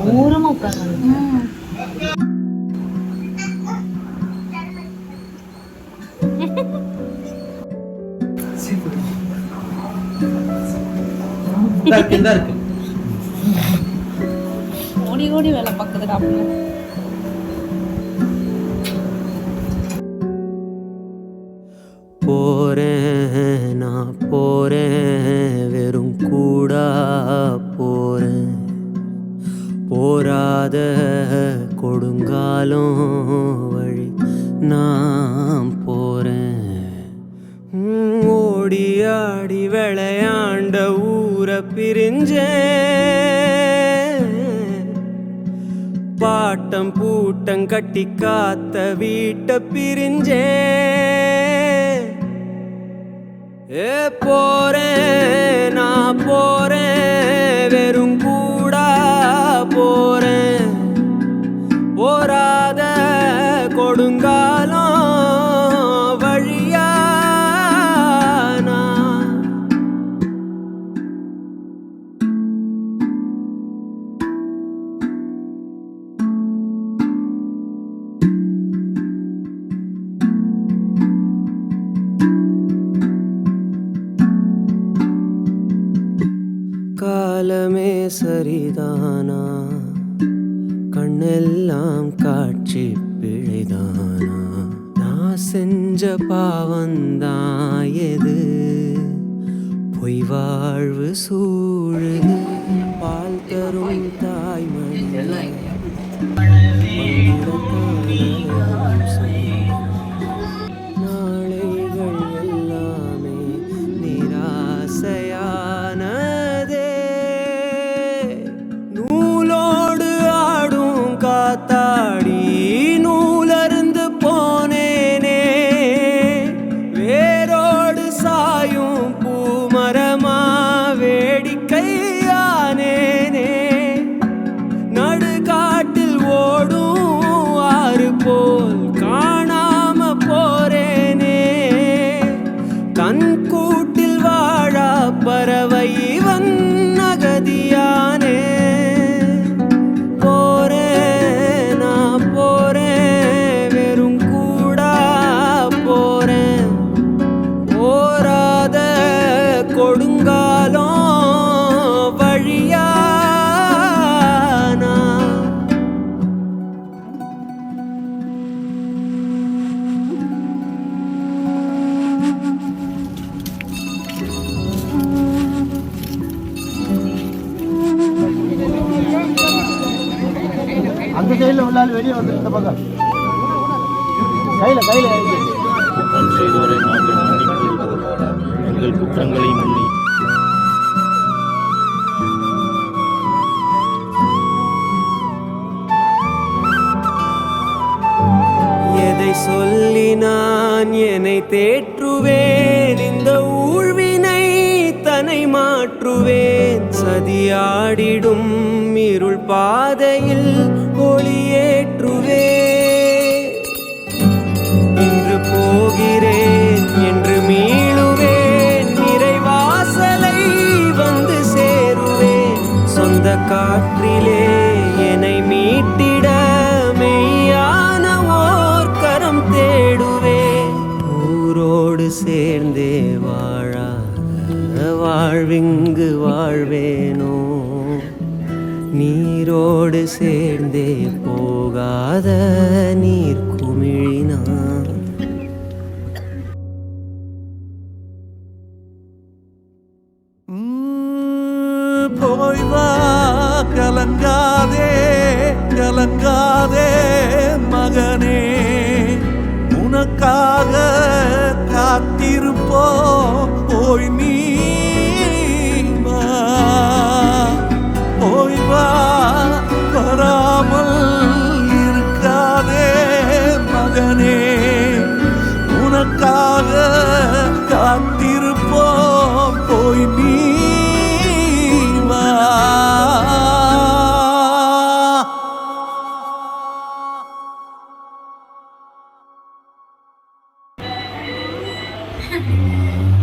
தூரமா உட்காந்து ஓடி ஓடி வேலை பார்க்குதுடா அப்படின்னு போராத கொடுங்காலம் வழி நாம் போறேன். ஓடி ஆடி விளையாண்ட ஊரை பிரிஞ்சேன். பாட்டம் பூட்டம் கட்டி காத்த வீட்டை பிரிஞ்சே ஏ போறேன் நான் போறேன். காலமே சரிதானா? கண்ணெல்லாம் காட்சி பிழைதானா? நான் செஞ்ச பாவந்தான் எது? பொய் வாழ்வு சூழுது. கூட்டில் வாழா பறவை இவன் அகதியானே உள்ளாலும் வெளியே வந்து இந்த பக்கம். கையில கையில செய்தோரை நாங்கள் மன்னிப்பது போல எங்கள் குற்றங்களை மன்னி. எதை சொல்லி நான் என்னை தேற்றுவேன்? இந்த ஊழ்வினை தன்னை மாற்றுவேன். சதியாடிடும் இருள் பாதையில் நீரோடு சேர்ந்தே போகாத நீர் குமிழினார் போய் வா கலங்காதே கலங்காதே மகனே. உனக்காக காத்திருப்போ போய் நீ. Lord.